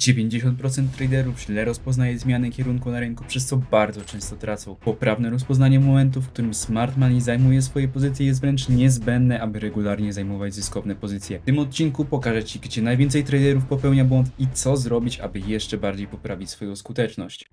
90% traderów źle rozpoznaje zmiany kierunku na rynku, przez co bardzo często tracą. Poprawne rozpoznanie momentu, w którym smart money zajmuje swoje pozycje jest wręcz niezbędne, aby regularnie zajmować zyskowne pozycje. W tym odcinku pokażę Ci, gdzie najwięcej traderów popełnia błąd i co zrobić, aby jeszcze bardziej poprawić swoją skuteczność.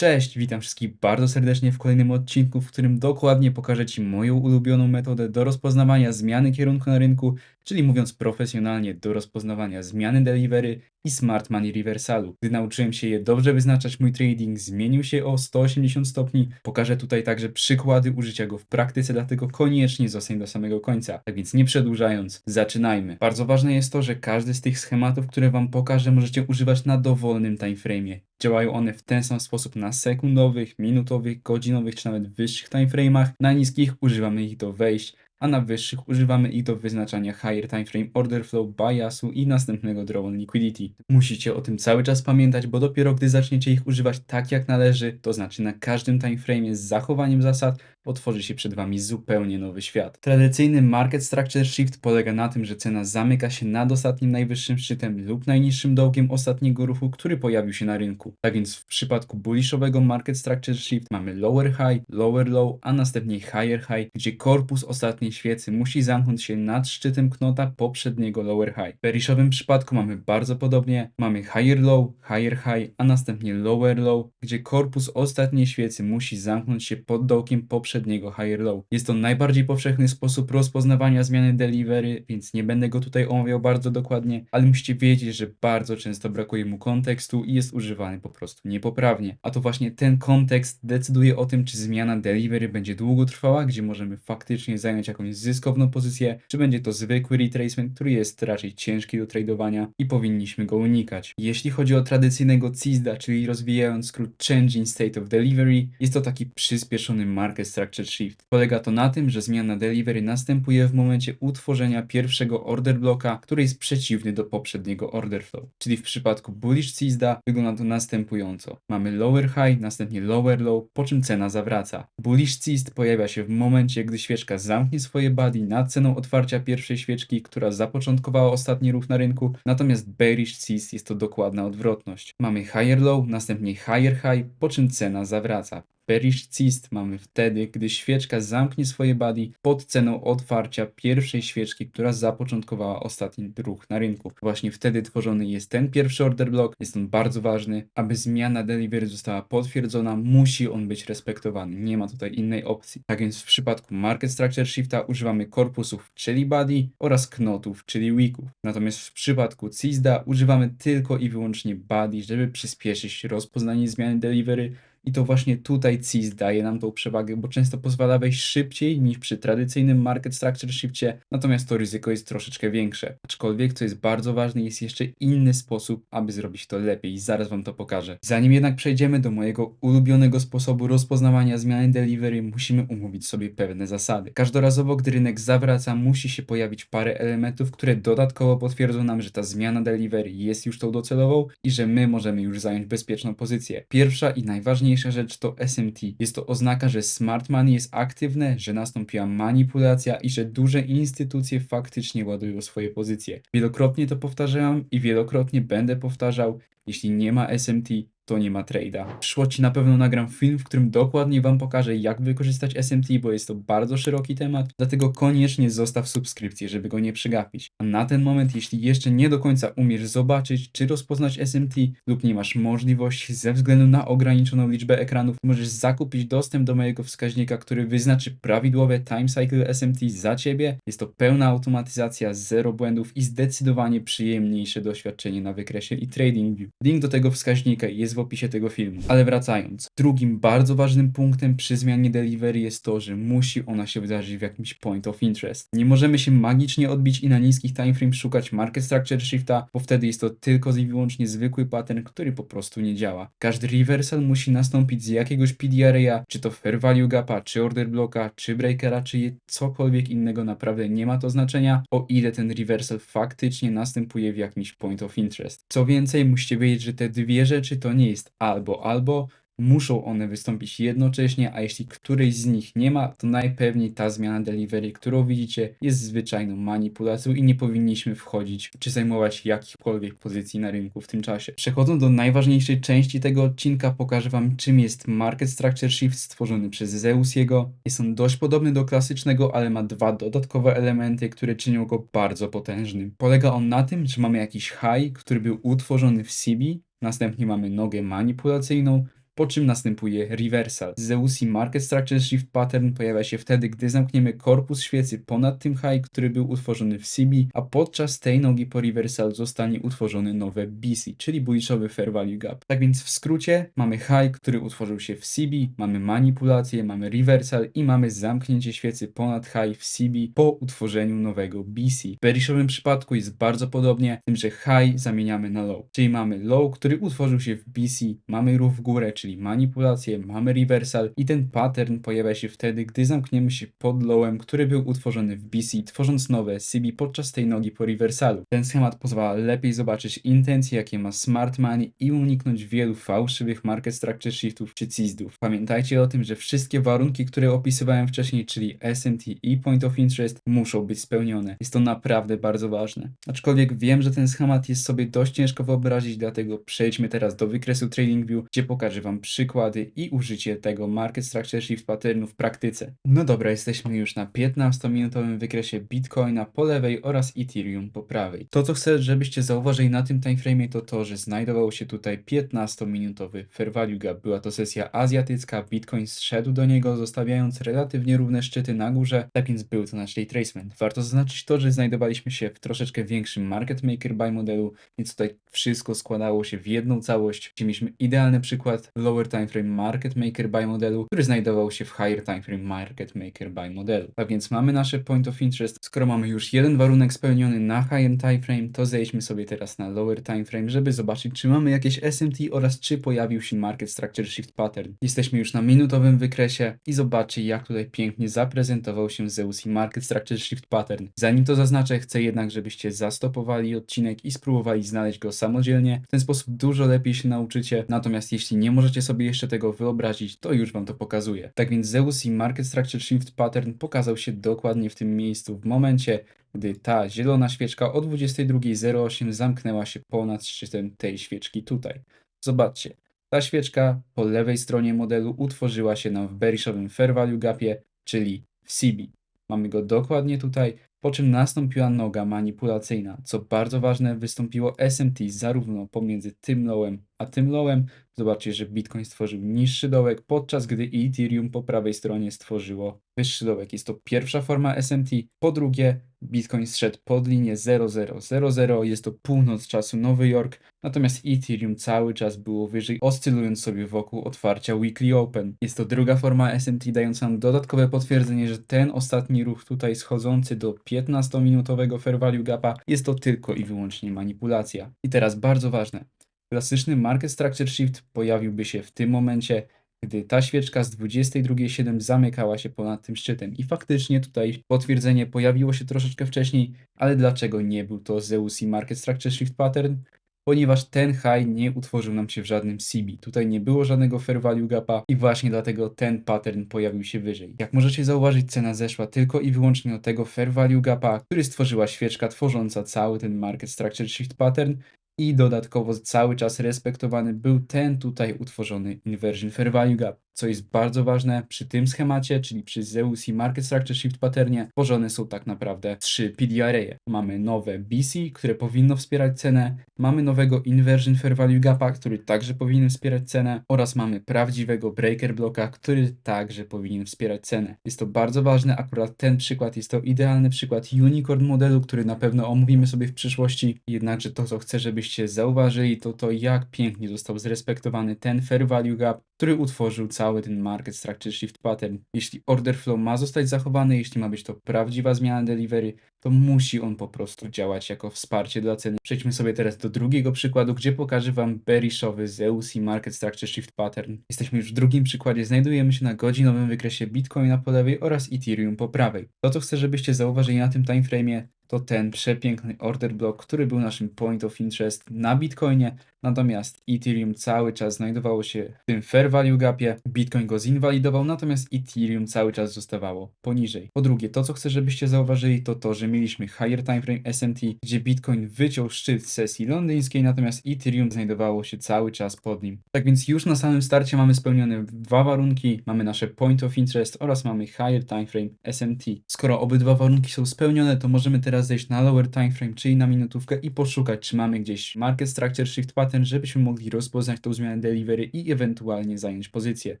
Cześć, witam wszystkich bardzo serdecznie w kolejnym odcinku, w którym dokładnie pokażę Ci moją ulubioną metodę do rozpoznawania zmiany kierunku na rynku, czyli mówiąc profesjonalnie, do rozpoznawania zmiany delivery i smart money reversalu. Gdy nauczyłem się je dobrze wyznaczać, mój trading zmienił się o 180 stopni. Pokażę tutaj także przykłady użycia go w praktyce, dlatego koniecznie zostań do samego końca. Tak więc nie przedłużając, zaczynajmy. Bardzo ważne jest to, że każdy z tych schematów, które Wam pokażę, możecie używać na dowolnym timeframe'ie. Działają one w ten sam sposób na sekundowych, minutowych, godzinowych czy nawet wyższych timeframe'ach. Na niskich używamy ich do wejść, a na wyższych używamy ich do wyznaczania higher timeframe order flow, biasu i następnego draw on liquidity. Musicie o tym cały czas pamiętać, bo dopiero gdy zaczniecie ich używać tak jak należy, to znaczy na każdym timeframe z zachowaniem zasad, otworzy się przed Wami zupełnie nowy świat. Tradycyjny market structure shift polega na tym, że cena zamyka się nad ostatnim najwyższym szczytem lub najniższym dołkiem ostatniego ruchu, który pojawił się na rynku. Tak więc w przypadku bullishowego market structure shift mamy lower high, lower low, a następnie higher high, gdzie korpus ostatniej świecy musi zamknąć się nad szczytem knota poprzedniego lower high. W bearishowym przypadku mamy bardzo podobnie, mamy higher low, higher high, a następnie lower low, gdzie korpus ostatniej świecy musi zamknąć się pod dołkiem poprzedniego higher low. Jest to najbardziej powszechny sposób rozpoznawania zmiany delivery, więc nie będę go tutaj omawiał bardzo dokładnie, ale musicie wiedzieć, że bardzo często brakuje mu kontekstu i jest używany po prostu niepoprawnie. A to właśnie ten kontekst decyduje o tym, czy zmiana delivery będzie długo trwała, gdzie możemy faktycznie zająć jakąś zyskowną pozycję, czy będzie to zwykły retracement, który jest raczej ciężki do tradowania i powinniśmy go unikać. Jeśli chodzi o tradycyjnego CISDA, czyli rozwijając skrót Changing State of Delivery, jest to taki przyspieszony market shift. Polega to na tym, że zmiana delivery następuje w momencie utworzenia pierwszego order bloka, który jest przeciwny do poprzedniego order flow. Czyli w przypadku bullish CISDA wygląda to następująco. Mamy lower high, następnie lower low, po czym cena zawraca. Bullish CISD pojawia się w momencie, gdy świeczka zamknie swoje body nad ceną otwarcia pierwszej świeczki, która zapoczątkowała ostatni ruch na rynku, natomiast bearish CISD jest to dokładna odwrotność. Mamy higher low, następnie higher high, po czym cena zawraca. Bearish CIST mamy wtedy, gdy świeczka zamknie swoje body pod ceną otwarcia pierwszej świeczki, która zapoczątkowała ostatni ruch na rynku. Właśnie wtedy tworzony jest ten pierwszy order block. Jest on bardzo ważny. Aby zmiana delivery została potwierdzona, musi on być respektowany. Nie ma tutaj innej opcji. Tak więc w przypadku Market Structure Shifta używamy korpusów, czyli body oraz knotów, czyli wicków. Natomiast w przypadku CISDA używamy tylko i wyłącznie body, żeby przyspieszyć rozpoznanie zmiany delivery i to właśnie tutaj CIS daje nam tą przewagę, bo często pozwala wejść szybciej niż przy tradycyjnym market structure shifcie, natomiast to ryzyko jest troszeczkę większe. Aczkolwiek, co jest bardzo ważne, jest jeszcze inny sposób, aby zrobić to lepiej. Zaraz Wam to pokażę. Zanim jednak przejdziemy do mojego ulubionego sposobu rozpoznawania zmiany delivery, musimy umówić sobie pewne zasady. Każdorazowo, gdy rynek zawraca, musi się pojawić parę elementów, które dodatkowo potwierdzą nam, że ta zmiana delivery jest już tą docelową i że my możemy już zająć bezpieczną pozycję. Pierwsza i najważniejsza najważniejsza rzecz to SMT. Jest to oznaka, że smart money jest aktywne, że nastąpiła manipulacja i że duże instytucje faktycznie ładują swoje pozycje. Wielokrotnie to powtarzałem i wielokrotnie będę powtarzał. Jeśli nie ma SMT, to nie ma trade'a. W przyszłości na pewno nagram film, w którym dokładnie Wam pokażę, jak wykorzystać SMT, bo jest to bardzo szeroki temat, dlatego koniecznie zostaw subskrypcję, żeby go nie przegapić. A na ten moment, jeśli jeszcze nie do końca umiesz zobaczyć, czy rozpoznać SMT lub nie masz możliwości ze względu na ograniczoną liczbę ekranów, możesz zakupić dostęp do mojego wskaźnika, który wyznaczy prawidłowe time cycle SMT za Ciebie. Jest to pełna automatyzacja, zero błędów i zdecydowanie przyjemniejsze doświadczenie na wykresie i TradingView. Link do tego wskaźnika jest w opisie tego filmu. Ale wracając, drugim bardzo ważnym punktem przy zmianie delivery jest to, że musi ona się wydarzyć w jakimś point of interest. Nie możemy się magicznie odbić i na niskich timeframes szukać market structure shifta, bo wtedy jest to tylko i wyłącznie zwykły pattern, który po prostu nie działa. Każdy reversal musi nastąpić z jakiegoś PDRA, czy to fair value gapa, czy order blocka, czy breakera, czy cokolwiek innego, naprawdę nie ma to znaczenia, o ile ten reversal faktycznie następuje w jakimś point of interest. Co więcej, musicie wiedzieć, że te dwie rzeczy to nie jest albo albo, muszą one wystąpić jednocześnie, a jeśli którejś z nich nie ma, to najpewniej ta zmiana delivery, którą widzicie, jest zwyczajną manipulacją i nie powinniśmy wchodzić czy zajmować jakichkolwiek pozycji na rynku w tym czasie. Przechodząc do najważniejszej części tego odcinka, pokażę Wam czym jest Market Structure Shift stworzony przez Zeusiego. Jest on dość podobny do klasycznego, ale ma dwa dodatkowe elementy, które czynią go bardzo potężnym. Polega on na tym, że mamy jakiś high, który był utworzony w CB, następnie mamy nogę manipulacyjną, po czym następuje reversal. Zeusi Market Structure Shift Pattern pojawia się wtedy, gdy zamkniemy korpus świecy ponad tym high, który był utworzony w CB, a podczas tej nogi po reversal zostanie utworzone nowe BC, czyli bullishowy Fair Value Gap. Tak więc w skrócie mamy high, który utworzył się w CB, mamy manipulację, mamy reversal i mamy zamknięcie świecy ponad high w CB po utworzeniu nowego BC. W bearishowym przypadku jest bardzo podobnie, tym że high zamieniamy na low, czyli mamy low, który utworzył się w BC, mamy ruch w górę, czyli manipulację, mamy reversal i ten pattern pojawia się wtedy, gdy zamkniemy się pod lowem, który był utworzony w BC, tworząc nowe CB podczas tej nogi po reversalu. Ten schemat pozwala lepiej zobaczyć intencje, jakie ma Smart Money i uniknąć wielu fałszywych market structure shiftów czy CISDów. Pamiętajcie o tym, że wszystkie warunki, które opisywałem wcześniej, czyli SMT i Point of Interest muszą być spełnione. Jest to naprawdę bardzo ważne. Aczkolwiek wiem, że ten schemat jest sobie dość ciężko wyobrazić, dlatego przejdźmy teraz do wykresu TradingView, gdzie pokażę Wam przykłady i użycie tego Market Structure Shift patternu w praktyce. No dobra, jesteśmy już na 15-minutowym wykresie Bitcoina po lewej oraz Ethereum po prawej. To co chcę, żebyście zauważyli na tym timeframe to to, że znajdował się tutaj 15-minutowy Fair Value Gap. Była to sesja azjatycka, Bitcoin zszedł do niego, zostawiając relatywnie równe szczyty na górze, tak więc był to nasz day tracement. Warto zaznaczyć to, że znajdowaliśmy się w troszeczkę większym market maker buy modelu, więc tutaj wszystko składało się w jedną całość, gdzie mieliśmy idealny przykład lower time frame market maker buy modelu, który znajdował się w higher time frame market maker buy modelu. Tak więc mamy nasze point of interest. Skoro mamy już jeden warunek spełniony na higher time frame, to zejdźmy sobie teraz na lower time frame, żeby zobaczyć, czy mamy jakieś SMT oraz czy pojawił się market structure shift pattern. Jesteśmy już na minutowym wykresie i zobaczcie, jak tutaj pięknie zaprezentował się Zeus i market structure shift pattern. Zanim to zaznaczę, chcę jednak, żebyście zastopowali odcinek i spróbowali znaleźć go samodzielnie. W ten sposób dużo lepiej się nauczycie. Natomiast jeśli nie możecie sobie jeszcze tego wyobrazić, to już wam to pokazuję. Tak więc Zeus i market structure shift pattern pokazał się dokładnie w tym miejscu w momencie, gdy ta zielona świeczka o 22.08 zamknęła się ponad szczytem tej świeczki tutaj. Zobaczcie, ta świeczka po lewej stronie modelu utworzyła się nam w bearishowym fair value gapie, czyli w CB. Mamy go dokładnie tutaj, po czym nastąpiła noga manipulacyjna. Co bardzo ważne, wystąpiło SMT zarówno pomiędzy tym lowem a tym lowem. Zobaczcie, że Bitcoin stworzył niższy dołek, podczas gdy Ethereum po prawej stronie stworzyło wyższy dołek. Jest to pierwsza forma SMT. Po drugie, Bitcoin zszedł pod linię 0000, jest to północ czasu Nowy Jork, natomiast Ethereum cały czas było wyżej, oscylując sobie wokół otwarcia Weekly Open. Jest to druga forma SMT, dająca nam dodatkowe potwierdzenie, że ten ostatni ruch tutaj schodzący do 15-minutowego fair value gapa jest to tylko i wyłącznie manipulacja. I teraz bardzo ważne. Klasyczny Market Structure Shift pojawiłby się w tym momencie, gdy ta świeczka z 22.07 zamykała się ponad tym szczytem. I faktycznie tutaj potwierdzenie pojawiło się troszeczkę wcześniej, ale dlaczego nie był to Zeus i Market Structure Shift Pattern? Ponieważ ten high nie utworzył nam się w żadnym CB. Tutaj nie było żadnego fair value gapa i właśnie dlatego ten pattern pojawił się wyżej. Jak możecie zauważyć, cena zeszła tylko i wyłącznie do tego fair value gapa, który stworzyła świeczka tworząca cały ten market structure shift pattern, i dodatkowo cały czas respektowany był ten tutaj utworzony inversion fair value gap, co jest bardzo ważne przy tym schemacie, czyli przy Zeus i Market Structure Shift patternie, tworzone są tak naprawdę trzy PDRA. Mamy nowe BC, które powinno wspierać cenę, mamy nowego inversion fair value gapa, który także powinien wspierać cenę oraz mamy prawdziwego breaker bloka, który także powinien wspierać cenę. Jest to bardzo ważne, akurat ten przykład jest to idealny przykład unicorn modelu, który na pewno omówimy sobie w przyszłości, jednakże to co chcę, żebyście zauważyli to to jak pięknie został zrespektowany ten fair value gap, który utworzył cały ten market structure shift pattern. Jeśli order flow ma zostać zachowany, jeśli ma być to prawdziwa zmiana delivery, to musi on po prostu działać jako wsparcie dla ceny. Przejdźmy sobie teraz do drugiego przykładu, gdzie pokażę Wam bearishowy Zeus i Market Structure Shift Pattern. Jesteśmy już w drugim przykładzie, znajdujemy się na godzinowym wykresie Bitcoina po lewej oraz Ethereum po prawej. To co chcę, żebyście zauważyli na tym timeframe'ie, to ten przepiękny order block, który był naszym point of interest na Bitcoinie, natomiast Ethereum cały czas znajdowało się w tym fair value gapie, Bitcoin go zinwalidował, natomiast Ethereum cały czas zostawało poniżej. Po drugie, to co chcę, żebyście zauważyli, to to, że mieliśmy higher time frame SMT, gdzie Bitcoin wyciął szczyt sesji londyńskiej, natomiast Ethereum znajdowało się cały czas pod nim. Tak więc już na samym starcie mamy spełnione dwa warunki, mamy nasze point of interest oraz mamy higher time frame SMT. Skoro obydwa warunki są spełnione, to możemy teraz zejść na lower time frame, czyli na minutówkę i poszukać, czy mamy gdzieś market structure shift pattern, żebyśmy mogli rozpoznać tą zmianę delivery i ewentualnie zająć pozycję.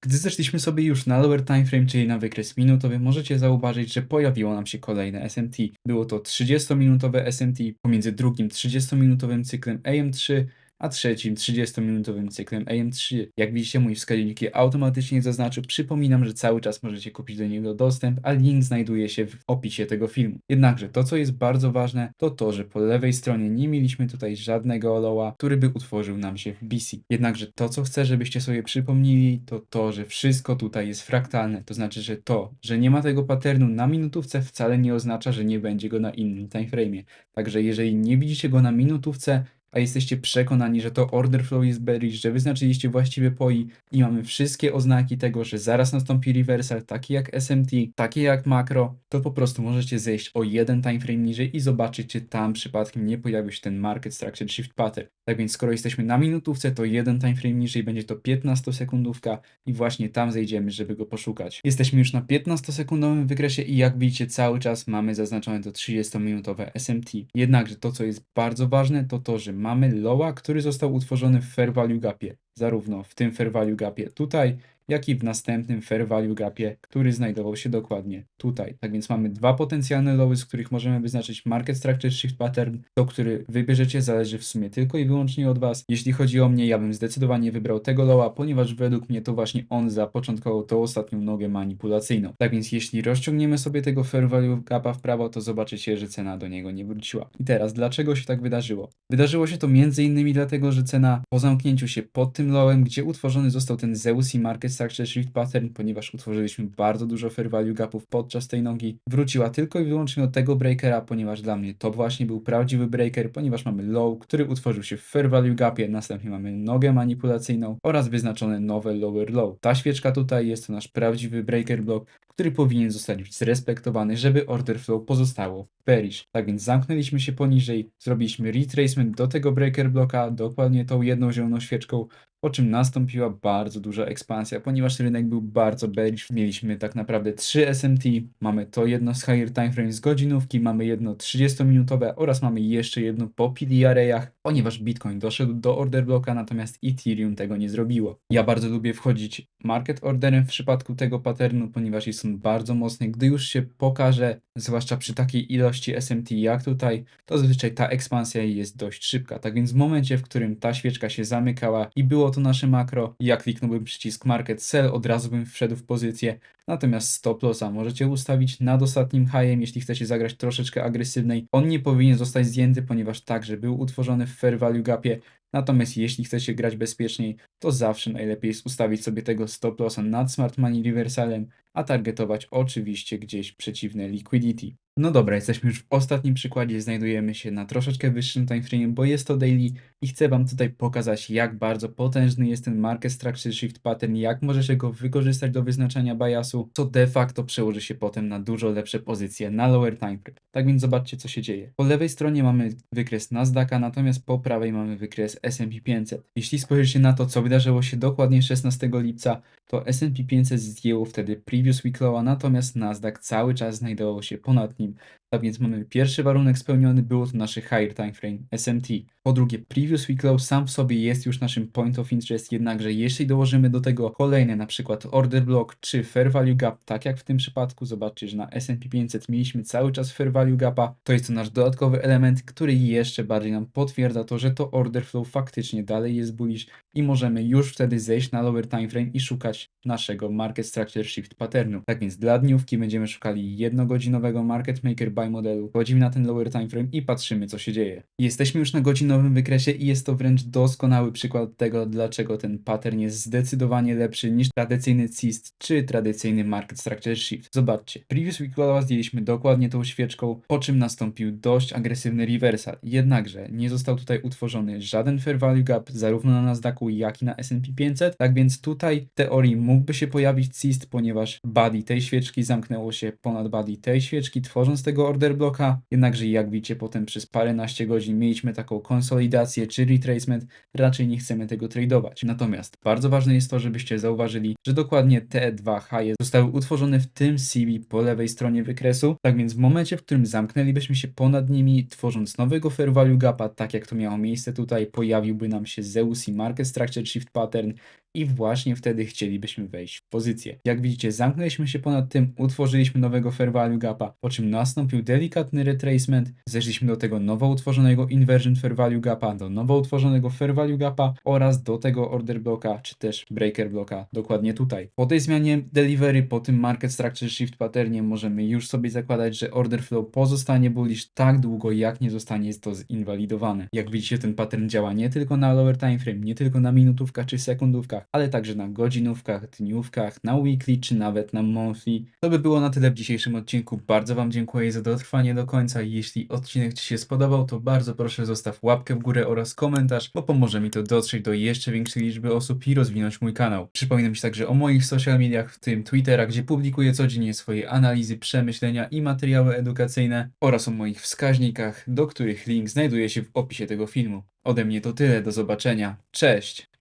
Gdy zeszliśmy sobie już na lower time frame, czyli na wykres minutowy, możecie zauważyć, że pojawiło nam się kolejne SMT. Było to 30-minutowe SMT pomiędzy drugim 30-minutowym cyklem AM3 a trzecim 30-minutowym cyklem AM3. Jak widzicie, mój wskaźnik je automatycznie zaznaczył. Przypominam, że cały czas możecie kupić do niego dostęp, a link znajduje się w opisie tego filmu. Jednakże to, co jest bardzo ważne, to to, że po lewej stronie nie mieliśmy tutaj żadnego lowa, który by utworzył nam się w BC. Jednakże to, co chcę, żebyście sobie przypomnieli, to to, że wszystko tutaj jest fraktalne. To znaczy, że to, że nie ma tego patternu na minutówce wcale nie oznacza, że nie będzie go na innym timeframe'ie. Także jeżeli nie widzicie go na minutówce, a jesteście przekonani, że to order flow jest bearish, że wyznaczyliście właściwe poi i mamy wszystkie oznaki tego, że zaraz nastąpi reversal, takie jak SMT, takie jak makro, to po prostu możecie zejść o jeden timeframe niżej i zobaczyć, czy tam przypadkiem nie pojawił się ten market structure shift pattern. Tak więc skoro jesteśmy na minutówce, to jeden timeframe niżej będzie to 15 sekundówka i właśnie tam zejdziemy, żeby go poszukać. Jesteśmy już na 15 sekundowym wykresie i jak widzicie cały czas mamy zaznaczone to 30-minutowe SMT. Jednakże to, co jest bardzo ważne, to to, że mamy lowa, który został utworzony w fair value gapie. Zarówno w tym fair value gapie tutaj, jak i w następnym fair value gapie, który znajdował się dokładnie tutaj. Tak więc mamy dwa potencjalne lowy, z których możemy wyznaczyć market structure shift pattern. To, który wybierzecie, zależy w sumie tylko i wyłącznie od Was. Jeśli chodzi o mnie, ja bym zdecydowanie wybrał tego lowa, ponieważ według mnie to właśnie on zapoczątkował tą ostatnią nogę manipulacyjną. Tak więc jeśli rozciągniemy sobie tego fair value gapa w prawo, to zobaczycie, że cena do niego nie wróciła. I teraz, dlaczego się tak wydarzyło? Wydarzyło się to między innymi dlatego, że cena po zamknięciu się pod tym lowem, gdzie utworzony został ten Zeus i market structure shift pattern, ponieważ utworzyliśmy bardzo dużo fair value gapów podczas tej nogi, wróciła tylko i wyłącznie do tego breakera, ponieważ dla mnie to właśnie był prawdziwy breaker, ponieważ mamy low, który utworzył się w fair value gapie, następnie mamy nogę manipulacyjną oraz wyznaczone nowe lower low. Ta świeczka tutaj jest to nasz prawdziwy breaker block, który powinien zostać zrespektowany, żeby order flow pozostało bearish. Tak więc zamknęliśmy się poniżej, zrobiliśmy retracement do tego breaker bloka, dokładnie tą jedną zieloną świeczką, po czym nastąpiła bardzo duża ekspansja, ponieważ rynek był bardzo bearish. Mieliśmy tak naprawdę 3 SMT, mamy to jedno z higher time frame z godzinówki, mamy jedno 30-minutowe oraz mamy jeszcze jedno po PDRA-ach, ponieważ Bitcoin doszedł do order bloka, natomiast Ethereum tego nie zrobiło. Ja bardzo lubię wchodzić market orderem w przypadku tego patternu, ponieważ jest on bardzo mocny. Gdy już się pokaże, zwłaszcza przy takiej ilości SMT jak tutaj, to zazwyczaj ta ekspansja jest dość szybka. Tak więc w momencie, w którym ta świeczka się zamykała i było to nasze makro, ja kliknąłbym przycisk market sell, od razu bym wszedł w pozycję, natomiast stop lossa możecie ustawić nad ostatnim high'em, jeśli chcecie zagrać troszeczkę agresywnej. On nie powinien zostać zdjęty, ponieważ także był utworzony w fair value gapie, Natomiast jeśli chcecie grać bezpieczniej, to zawsze najlepiej jest ustawić sobie tego stop lossa nad smart money reversalem, a targetować oczywiście gdzieś przeciwne liquidity. No dobra, jesteśmy już w ostatnim przykładzie, znajdujemy się na troszeczkę wyższym timeframe, bo jest to daily i chcę Wam tutaj pokazać, jak bardzo potężny jest ten market structure shift pattern, jak możecie go wykorzystać do wyznaczania biasu, co de facto przełoży się potem na dużo lepsze pozycje na lower timeframe. Tak więc zobaczcie, co się dzieje. Po lewej stronie mamy wykres Nasdaqa, natomiast po prawej mamy wykres S&P 500. Jeśli spojrzycie na to, co wydarzyło się dokładnie 16 lipca, to S&P 500 zdjęło wtedy previous week lowa, natomiast Nasdaq cały czas znajdował się ponad nim. Tak więc mamy pierwszy warunek spełniony, było to nasze higher time frame SMT. Po drugie, previous week low sam w sobie jest już naszym point of interest, jednakże jeśli dołożymy do tego kolejne, na przykład order block czy fair value gap, tak jak w tym przypadku, zobaczcie, że na S&P 500 mieliśmy cały czas fair value gapa, to jest to nasz dodatkowy element, który jeszcze bardziej nam potwierdza to, że to order flow faktycznie dalej jest bullish i możemy już wtedy zejść na lower time frame i szukać naszego market structure shift patternu. Tak więc dla dniówki będziemy szukali jednogodzinowego market maker buy modelu, wchodzimy na ten lower time frame i patrzymy co się dzieje. Jesteśmy już na godzinowym wykresie i jest to wręcz doskonały przykład tego, dlaczego ten pattern jest zdecydowanie lepszy niż tradycyjny CIST czy tradycyjny Market Structure Shift. Zobaczcie, previous week lowa zdjęliśmy dokładnie tą świeczką, po czym nastąpił dość agresywny reversal. Jednakże nie został tutaj utworzony żaden fair value gap zarówno na Nasdaqu jak i na S&P 500, tak więc tutaj w teorii mógłby się pojawić CIST, ponieważ body tej świeczki zamknęło się ponad body tej świeczki, tworząc tego order bloka, jednakże jak widzicie potem przez paręnaście godzin mieliśmy taką konsolidację czy retracement, raczej nie chcemy tego tradeować. Natomiast bardzo ważne jest to, żebyście zauważyli, że dokładnie te dwa haje zostały utworzone w tym CB po lewej stronie wykresu, tak więc w momencie, w którym zamknęlibyśmy się ponad nimi, tworząc nowego fair value gapa, tak jak to miało miejsce tutaj, pojawiłby nam się Zeus i Market Structure Shift Pattern i właśnie wtedy chcielibyśmy wejść pozycję. Jak widzicie, zamknęliśmy się ponad tym, utworzyliśmy nowego fair value gapa, po czym nastąpił delikatny retracement, zeszliśmy do tego nowo utworzonego inversion fair value gapa, do nowo utworzonego fair value gapa oraz do tego order bloka, czy też breaker bloka, dokładnie tutaj. Po tej zmianie delivery, po tym market structure shift patternie możemy już sobie zakładać, że order flow pozostanie bullish tak długo, jak nie zostanie to zinwalidowane. Jak widzicie, ten pattern działa nie tylko na lower time frame, nie tylko na minutówkach czy sekundówkach, ale także na godzinówkach, dniówkach, na weekly czy nawet na monthly. To by było na tyle w dzisiejszym odcinku. Bardzo Wam dziękuję za dotrwanie do końca. Jeśli odcinek Ci się spodobał, to bardzo proszę zostaw łapkę w górę oraz komentarz, bo pomoże mi to dotrzeć do jeszcze większej liczby osób i rozwinąć mój kanał. Przypominam Ci także o moich social mediach, w tym Twittera, gdzie publikuję codziennie swoje analizy, przemyślenia i materiały edukacyjne oraz o moich wskaźnikach, do których link znajduje się w opisie tego filmu. Ode mnie to tyle, do zobaczenia. Cześć!